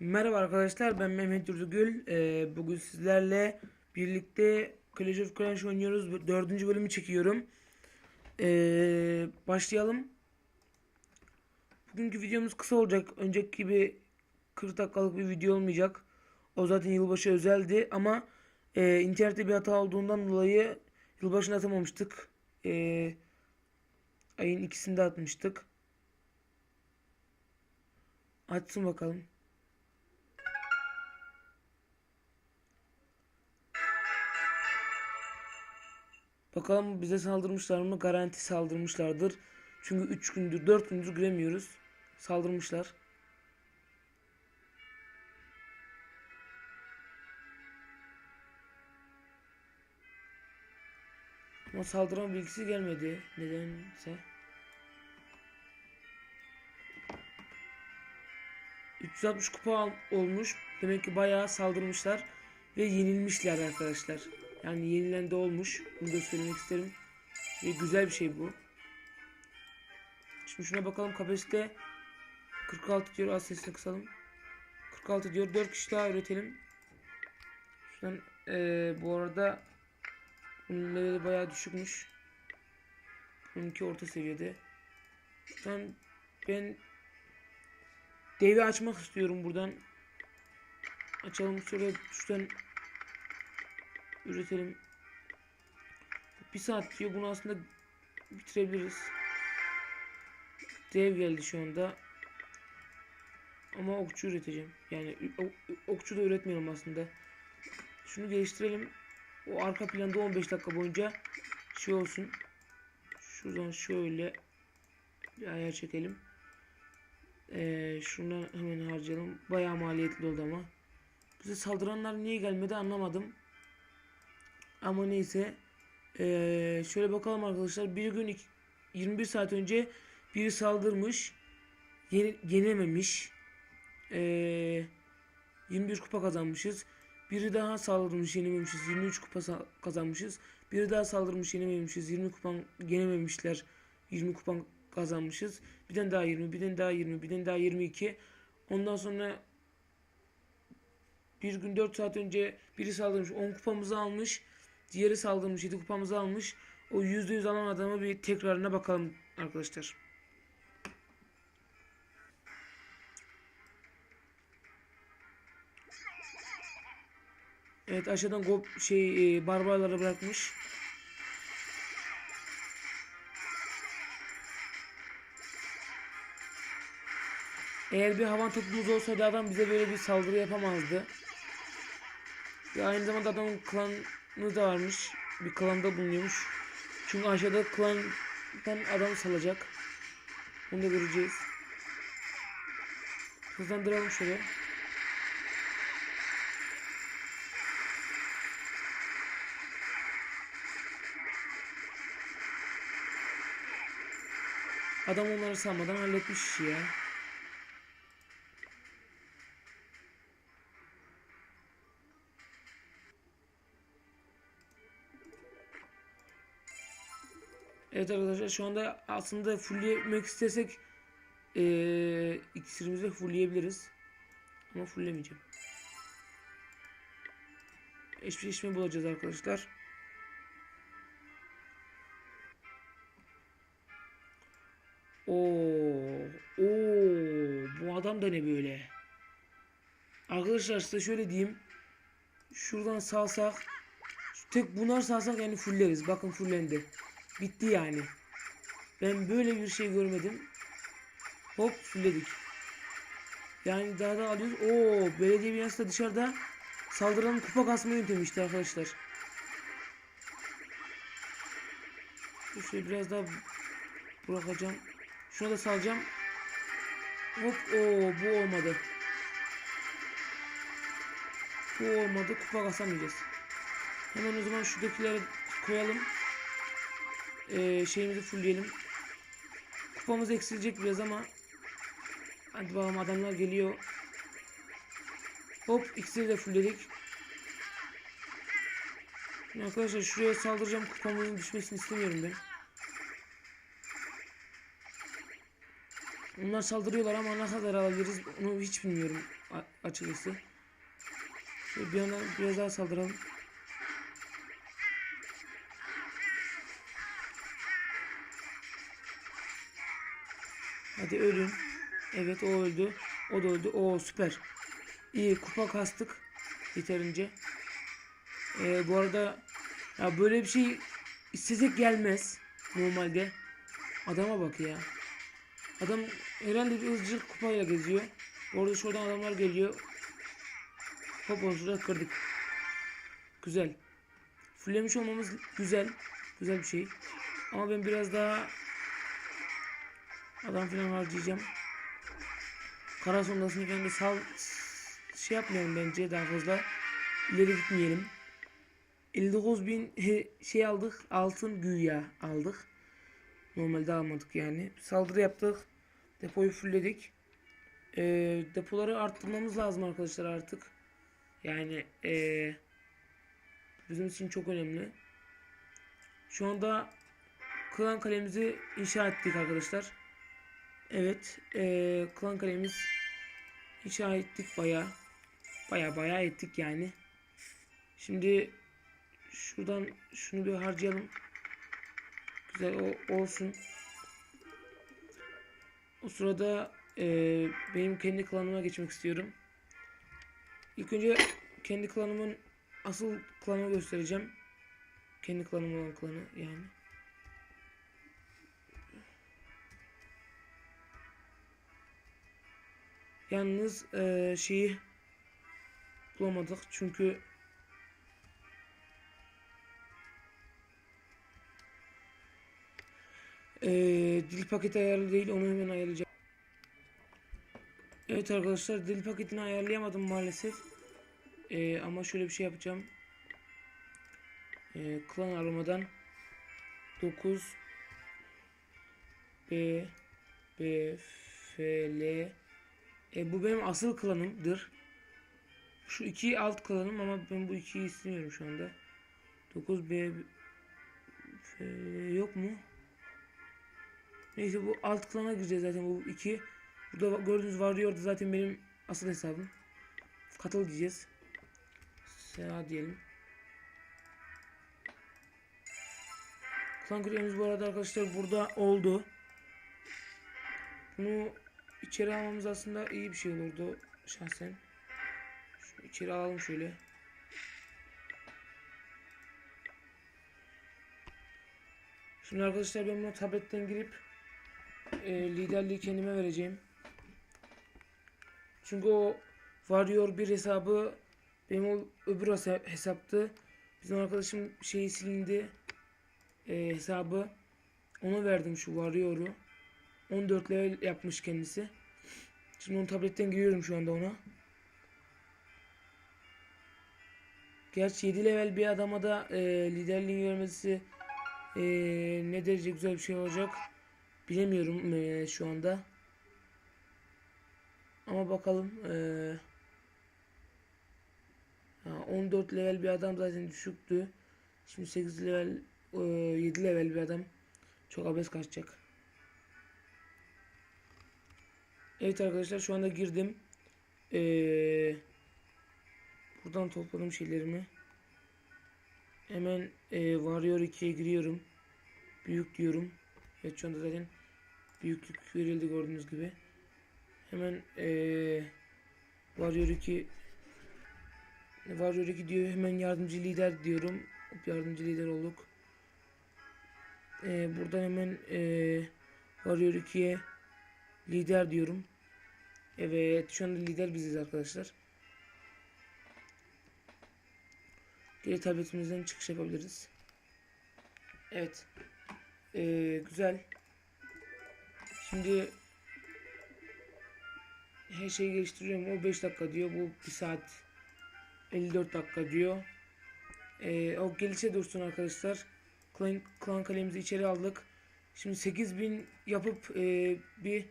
Merhaba arkadaşlar ben Mehmet Yurdugül. Ee, bugün sizlerle birlikte Clash of Clans oynuyoruz. Dördüncü bölümü çekiyorum. Ee, başlayalım. Bugünkü videomuz kısa olacak. Önceki gibi 40 dakikalık bir video olmayacak. O zaten yılbaşı özeldi ama e, internette bir hata olduğundan dolayı yılbaşını atamamıştık. Ee, ayın ikisinde atmıştık. Açsın bakalım. Bakalım bize saldırmışlar mı? Garanti saldırmışlardır. Çünkü 3 gündür 4 gündür giremiyoruz. Saldırmışlar. Ama saldıran bilgisi gelmedi. Nedense. 360 kupa olmuş. Demek ki bayağı saldırmışlar. Ve yenilmişler arkadaşlar. Yani yenilen de olmuş. Bunu da söylemek isterim. Ve güzel bir şey bu. Şimdi şuna bakalım kapasite 46 diyor. Az sesini kısalım. 46 diyor. 4 kişi daha üretelim. Şuradan eee, bu arada bunun leveli bayağı düşükmüş. Bununki orta seviyede. Şuradan ben devi açmak istiyorum buradan. Açalım şöyle şuradan üretelim. Bir saat diyor. Bunu aslında bitirebiliriz. Dev geldi şu anda. Ama okçu üreteceğim. Yani okçu da üretmiyorum aslında. Şunu geliştirelim. O arka planda 15 dakika boyunca şey olsun. Şuradan şöyle bir ayar çekelim. Ee, şunu hemen harcayalım. Bayağı maliyetli oldu ama. Bize saldıranlar niye gelmedi anlamadım. Ama neyse. Ee, şöyle bakalım arkadaşlar. Bir gün iki- 21 saat önce biri saldırmış. Yenememiş. Ee, 21 kupa kazanmışız. Biri daha saldırmış yenememişiz. 23 kupa kazanmışız. Biri daha saldırmış yenememişiz. 20 kupa yenememişler. 20 kupa kazanmışız. Bir tane daha 20, bir tane daha 20, bir tane daha 22. Ondan sonra bir gün 4 saat önce biri saldırmış 10 kupamızı almış. Diğeri saldırmış 7 kupamızı almış. O %100 alan adamı bir tekrarına bakalım arkadaşlar. Evet aşağıdan go şey e, barbarları bırakmış. Eğer bir havan topumuz olsaydı adam bize böyle bir saldırı yapamazdı. Ve aynı zamanda adamın klanı da varmış. Bir klanda bulunuyormuş. Çünkü aşağıda klandan adam salacak. Onu da göreceğiz. Hızlandıralım şöyle. Adam onları salmadan halletmiş ya. Evet arkadaşlar şu anda aslında fulllemek istesek ee, iksirimizi fullleyebiliriz. Ama fulllemeyeceğim. Eşme eşme bulacağız arkadaşlar. Oo, oo, bu adam da ne böyle? Arkadaşlar size şöyle diyeyim. Şuradan salsak tek bunlar salsak yani fulleriz. Bakın fullendi. Bitti yani. Ben böyle bir şey görmedim. Hop fulledik. Yani daha da alıyoruz. Oo, belediye binası da dışarıda saldıran kupa kasma yöntemi işte arkadaşlar. Şöyle biraz daha bırakacağım. Şuna da salacağım. Hop o bu olmadı. Bu olmadı. Kupa kasamayacağız. Hemen o zaman şuradakileri koyalım. Ee, şeyimizi fullleyelim. Kupamız eksilecek biraz ama hadi bakalım adamlar geliyor. Hop ikisini de fullledik. Şimdi arkadaşlar şuraya saldıracağım. Kupamızın düşmesini istemiyorum ben. Onlar saldırıyorlar ama ne kadar alabiliriz onu hiç bilmiyorum. açıkçası. Şöyle bir yandan biraz daha saldıralım. Hadi ölün. Evet o öldü. O da öldü. Oo süper. İyi kupa kastık. Yeterince. Ee, bu arada ya böyle bir şey istesek gelmez normalde. Adama bak ya. Adam herhalde bir ızcık kupayla geziyor. Bu arada şuradan adamlar geliyor. Hop onu şurada kırdık. Güzel. Fullemiş olmamız güzel. Güzel bir şey. Ama ben biraz daha adam falan harcayacağım. Kara sondasını da sal şey yapmayalım bence daha fazla. İleri gitmeyelim. 59 bin şey aldık. Altın güya aldık. Normalde almadık yani. Saldırı yaptık. Depoyu fullledik. Ee, depoları arttırmamız lazım arkadaşlar artık. Yani ee, bizim için çok önemli. Şu anda klan kalemizi inşa ettik arkadaşlar. Evet. ee, klan kalemiz inşa ettik baya. Baya baya ettik yani. Şimdi şuradan şunu bir harcayalım. Güzel o, olsun. O sırada eee, benim kendi klanıma geçmek istiyorum. İlk önce kendi klanımın asıl klanı göstereceğim. Kendi klanım olan klanı yani. Yalnız eee, şeyi bulamadık çünkü Ee, dil paketi ayarlı değil onu hemen ayarlayacağım. Evet arkadaşlar dil paketini ayarlayamadım maalesef. Ee, ama şöyle bir şey yapacağım. Ee, klan aramadan 9 B B F L e, bu benim asıl klanımdır. Şu iki alt klanım ama ben bu ikiyi istemiyorum şu anda. 9 B F L yok mu? Neyse bu alt klana gireceğiz zaten bu iki. Burada gördüğünüz varıyordu zaten benim asıl hesabım. Katıl diyeceğiz. Seha diyelim. Klan kremimiz bu arada arkadaşlar burada oldu. Bunu içeri almamız aslında iyi bir şey olurdu şahsen. Şunu içeri alalım şöyle. Şimdi arkadaşlar ben bunu tabletten girip e, liderliği kendime vereceğim. Çünkü o Warrior bir hesabı benim o öbür hesa- hesaptı. Bizim arkadaşım şeyi silindi e, hesabı. Ona verdim şu Warrior'u. 14 level yapmış kendisi. Şimdi onu tabletten giriyorum şu anda ona. Gerçi 7 level bir adama da e, liderliğin vermesi e, ne derece güzel bir şey olacak. Bilemiyorum eee, şu anda. Ama bakalım. ha, 14 level bir adam zaten düşüktü. Şimdi 8 level, eee, 7 level bir adam. Çok abes kaçacak. Evet arkadaşlar şu anda girdim. Eee, buradan topladım şeylerimi. Hemen eee Warrior 2'ye giriyorum. Büyük diyorum. Evet şu anda zaten büyüklük verildi gördüğünüz gibi. Hemen eee Warrior 2 Warrior 2 diyor hemen yardımcı lider diyorum. Hop, Yardımcı lider olduk. Eee, buradan hemen eee Warrior 2'ye lider diyorum. Evet şu anda lider biziz arkadaşlar. Geri tabletimizden çıkış yapabiliriz. Evet. Ee, güzel. Şimdi her şeyi geliştiriyorum. O 5 dakika diyor. Bu 1 saat 54 dakika diyor. Ee, o gelişe dursun arkadaşlar. Klan, klan kalemizi içeri aldık. Şimdi 8000 yapıp e, bir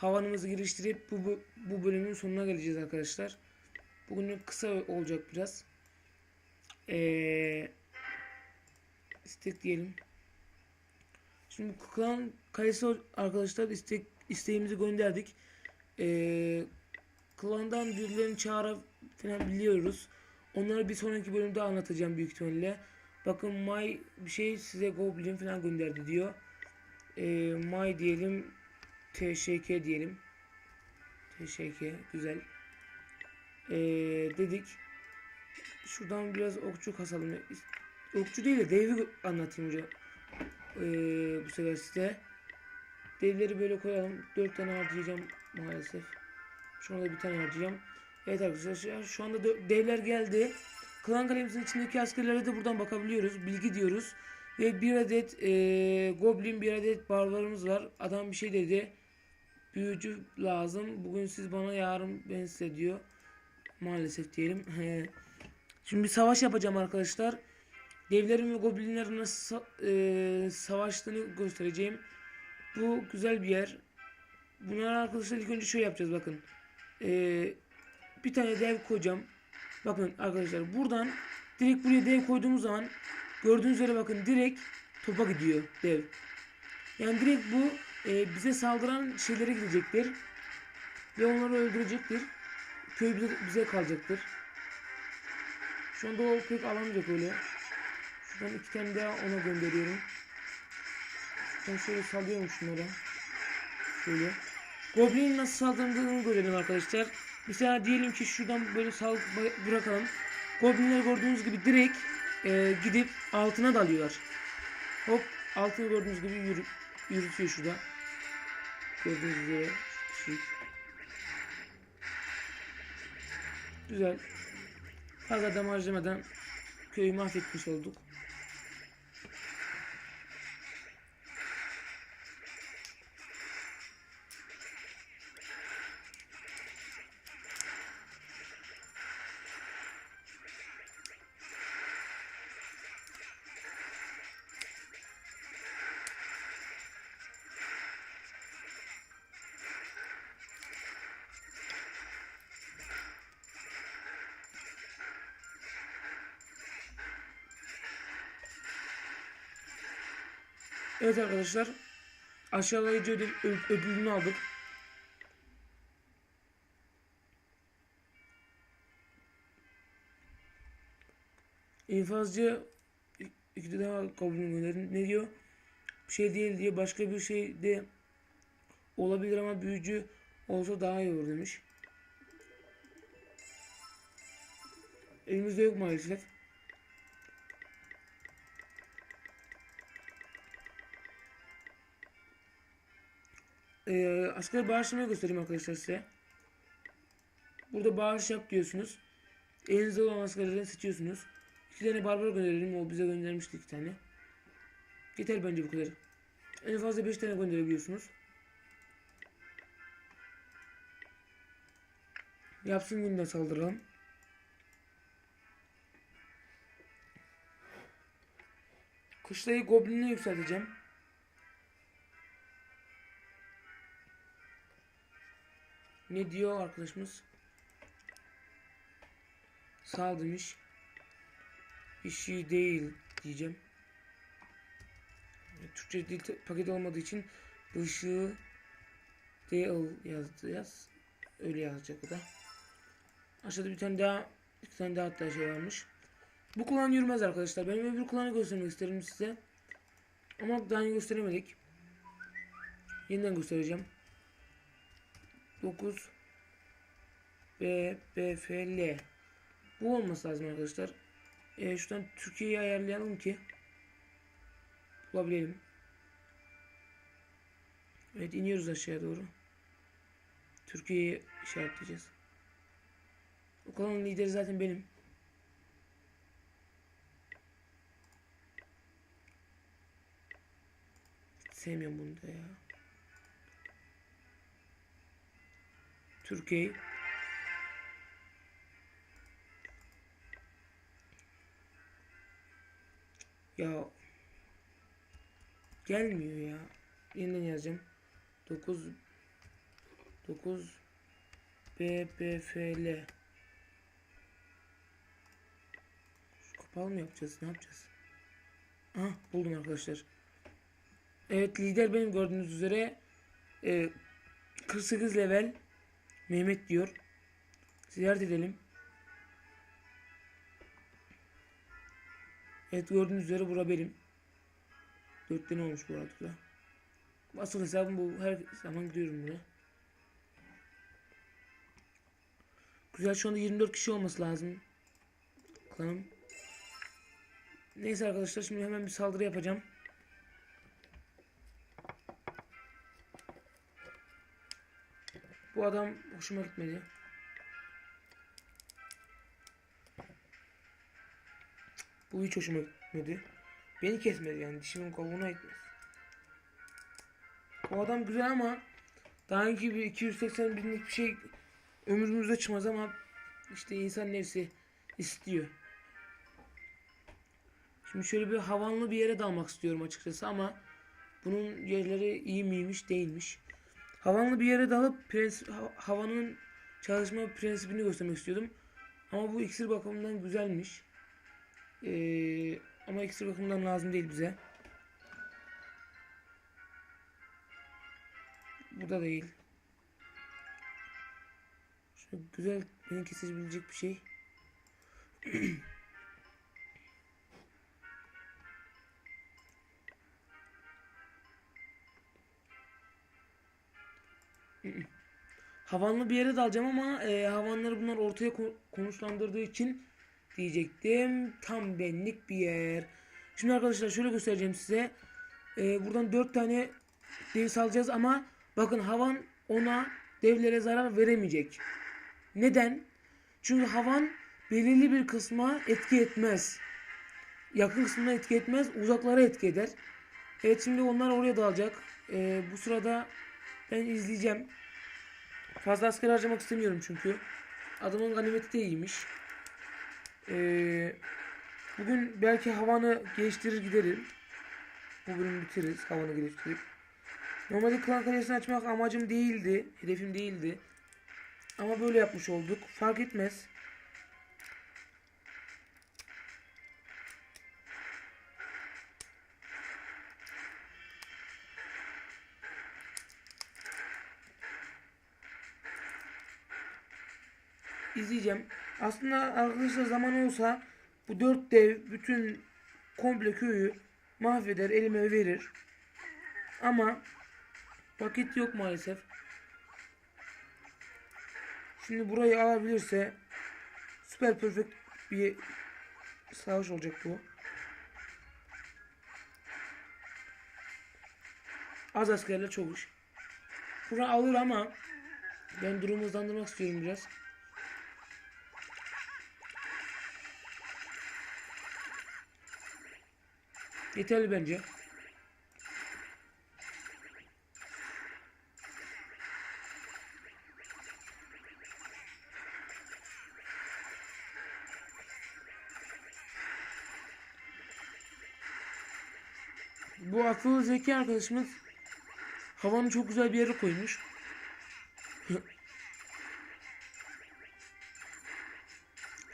havanımızı geliştirip bu, bu, bu bölümün sonuna geleceğiz arkadaşlar. Bugünlük kısa olacak biraz. Ee, istek diyelim. Şimdi klan kalesi arkadaşlar istek isteğimizi gönderdik. Ee, klandan birilerini çağıra falan biliyoruz. Onları bir sonraki bölümde anlatacağım büyük ihtimalle. Bakın May bir şey size Goblin falan gönderdi diyor. Ee, May diyelim. TŞK diyelim. TŞK güzel. Ee, dedik. Şuradan biraz okçu kasalım. Okçu değil de devi anlatayım hocam. Ee, bu sefer size. Devleri böyle koyalım. 4 tane harcayacağım maalesef. Şuna da bir tane harcayacağım. Evet arkadaşlar şu anda devler geldi. Klan kalemizin içindeki askerlere de buradan bakabiliyoruz. Bilgi diyoruz. Ve bir adet eee, goblin bir adet barbarımız var. Adam bir şey dedi. Büyücü lazım. Bugün siz bana yarın ben size diyor. Maalesef diyelim. Şimdi bir savaş yapacağım arkadaşlar. Devlerin ve goblinlerin nasıl eee, savaştığını göstereceğim. Bu güzel bir yer. Bunlar arkadaşlar ilk önce şöyle yapacağız bakın. Ee, bir tane dev koyacağım. Bakın arkadaşlar buradan direkt buraya dev koyduğumuz zaman gördüğünüz üzere bakın direkt topa gidiyor dev. Yani direkt bu e, bize saldıran şeylere gidecektir. Ve onları öldürecektir. Köy bize, bize kalacaktır. Şu anda o pek alamayacak öyle. Şuradan iki tane daha ona gönderiyorum. Ben şöyle salıyorum şunlara. Şöyle. Goblin'in nasıl saldırıldığını görelim arkadaşlar. Mesela diyelim ki şuradan böyle sal bırakalım. Goblinler gördüğünüz gibi direkt e, gidip altına dalıyorlar. Hop altını gördüğünüz gibi yürü, yürütüyor şurada. Gördüğünüz. Şey. Güzel. Fazla harcamadan köyü mahvetmiş olduk. Evet arkadaşlar. Aşağılayıcı ödül, ödülünü aldık. İnfazcı goblin gönderin. Ne diyor? Şey değil diye başka bir şey de olabilir ama büyücü olsa daha iyi olur demiş. Elimizde yok maalesef. Ee, asker bağışlamayı göstereyim arkadaşlar size. Burada bağış yap diyorsunuz. Elinizde olan askerlerden seçiyorsunuz. İki tane barbar gönderelim. O bize göndermişti iki tane. Yeter bence bu kadar. En fazla beş tane gönderebiliyorsunuz. Yapsın günden saldıralım. Kışlayı goblinle yükselteceğim. Ne diyor arkadaşımız? Sağ demiş. Bir şey değil diyeceğim. Türkçe dil paket olmadığı için ışığı değil yazdı yaz. Öyle yazacak o da. Aşağıda bir tane daha iki tane daha hatta şey varmış. Bu klan yürümez arkadaşlar. Benim öbür klanı göstermek isterim size. Ama daha gösteremedik. Yeniden göstereceğim. 9 B B F L Bu olması lazım arkadaşlar. Ee, şuradan Türkiye'yi ayarlayalım ki bulabilelim. Evet iniyoruz aşağıya doğru. Türkiye'yi işaretleyeceğiz. O kanalın lideri zaten benim. Hiç sevmiyorum bunu da ya. Türkiye. Ya gelmiyor ya. Yeniden yazacağım. 9 9 B B F L Kapalı mı yapacağız? Ne yapacağız? Aha buldum arkadaşlar. Evet lider benim gördüğünüz üzere e, 48 level Mehmet diyor. Ziyaret edelim. Evet gördüğünüz üzere bura benim. Dört tane olmuş bu arada. Asıl hesabım bu. Her zaman gidiyorum buraya. Güzel şu anda 24 kişi olması lazım. Bakalım. Neyse arkadaşlar şimdi hemen bir saldırı yapacağım. Bu adam hoşuma gitmedi. Bu hiç hoşuma gitmedi. Beni kesmedi yani dişimin kavuğuna etmez. O adam güzel ama daha önce bir 280 binlik bir şey ömrümüzde çıkmaz ama işte insan nefsi istiyor. Şimdi şöyle bir havanlı bir yere dalmak istiyorum açıkçası ama bunun yerleri iyi miymiş değilmiş. Havanlı bir yere dalıp prens, ha- havanın çalışma prensibini göstermek istiyordum. Ama bu iksir bakımından güzelmiş. Ee, ama iksir bakımından lazım değil bize. Bu da değil. Şöyle güzel beni kesebilecek bir şey. Havanlı bir yere dalacağım ama e, havanları bunlar ortaya ko- konuşlandırdığı için diyecektim. Tam benlik bir yer. Şimdi arkadaşlar şöyle göstereceğim size. E, buradan 4 tane dev salacağız ama bakın havan ona devlere zarar veremeyecek. Neden? Çünkü havan belirli bir kısma etki etmez. Yakın kısmına etki etmez, uzaklara etki eder. Evet şimdi onlar oraya dalacak. E, bu sırada ben izleyeceğim. Fazla asker harcamak istemiyorum çünkü. Adamın ganimeti de iyiymiş. Ee, bugün belki havanı geliştirir giderim. Bu bölümü bitiririz havanı geliştirip. Normalde klan kalesini açmak amacım değildi. Hedefim değildi. Ama böyle yapmış olduk. Fark etmez. İzleyeceğim. Aslında arkadaşlar zaman olsa bu dört dev bütün komple köyü mahveder elime verir. Ama vakit yok maalesef. Şimdi burayı alabilirse süper perfect bir savaş olacak bu. Az askerle çok iş. Bura alır ama ben durumu hızlandırmak istiyorum biraz. Yeterli bence. Bu akıllı zeki arkadaşımız havanı çok güzel bir yere koymuş.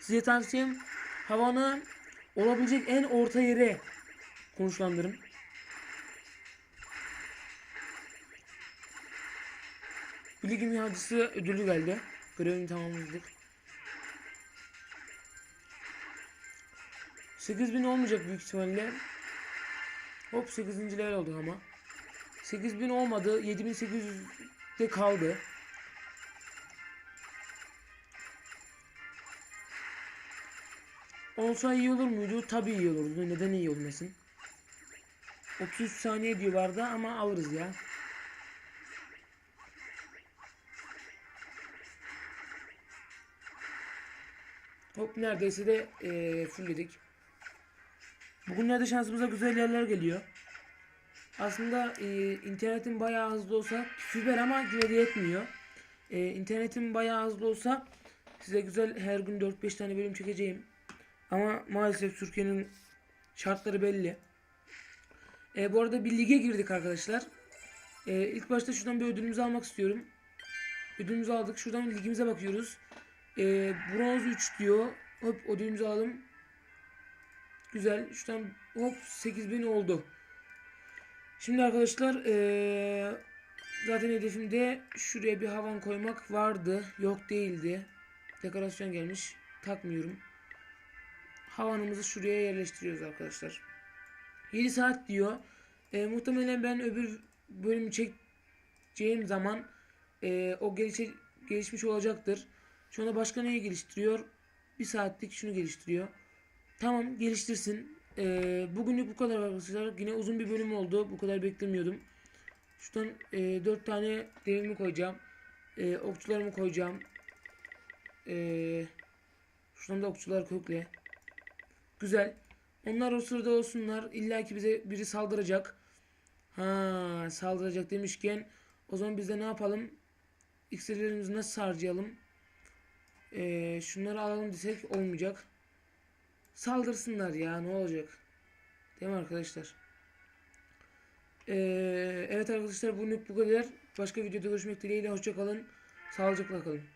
Size tavsiyem havanı olabilecek en orta yere konuşlandırın. Bilgi mühendisi ödülü geldi. Görevini tamamladık. 8000 olmayacak büyük ihtimalle. Hop 8. level olduk ama. 8000 olmadı. 7800'de kaldı. Olsa iyi olur muydu? Tabii iyi olurdu. Neden iyi olmasın? 33 saniye diyorlardı ama alırız ya. Hop neredeyse de eee fullledik. Bugünlerde şansımıza güzel yerler geliyor. Aslında eee, internetin bayağı hızlı olsa fiber ama yine de yetmiyor. Eee internetin bayağı hızlı olsa size güzel her gün 4-5 tane bölüm çekeceğim. Ama maalesef Türkiye'nin şartları belli. E, bu arada bir lige girdik arkadaşlar. E, ilk başta şuradan bir ödülümüzü almak istiyorum. Ödülümüzü aldık. Şuradan ligimize bakıyoruz. E, bronz 3 diyor. Hop ödülümüzü alalım. Güzel. Şuradan hop 8000 oldu. Şimdi arkadaşlar e, zaten hedefimde şuraya bir havan koymak vardı. Yok değildi. Dekorasyon gelmiş. Takmıyorum. Havanımızı şuraya yerleştiriyoruz arkadaşlar. 7 saat diyor. E, muhtemelen ben öbür bölümü çekeceğim zaman e, o gelişe, gelişmiş olacaktır. Şu anda başka neyi geliştiriyor? Bir saatlik şunu geliştiriyor. Tamam geliştirsin. E, bugünlük bu kadar arkadaşlar. Yine uzun bir bölüm oldu. Bu kadar beklemiyordum. Şuradan e, 4 tane devimi koyacağım. E, okçularımı koyacağım. E, şuradan da okçular kökle. Güzel. Onlar o sırada olsunlar. İlla ki bize biri saldıracak. Ha, saldıracak demişken o zaman biz de ne yapalım? İksirlerimizi nasıl harcayalım? Ee, şunları alalım desek olmayacak. Saldırsınlar ya ne olacak? Değil mi arkadaşlar? Ee, evet arkadaşlar bugünlük bu kadar. Başka videoda görüşmek dileğiyle. Hoşçakalın. Sağlıcakla kalın.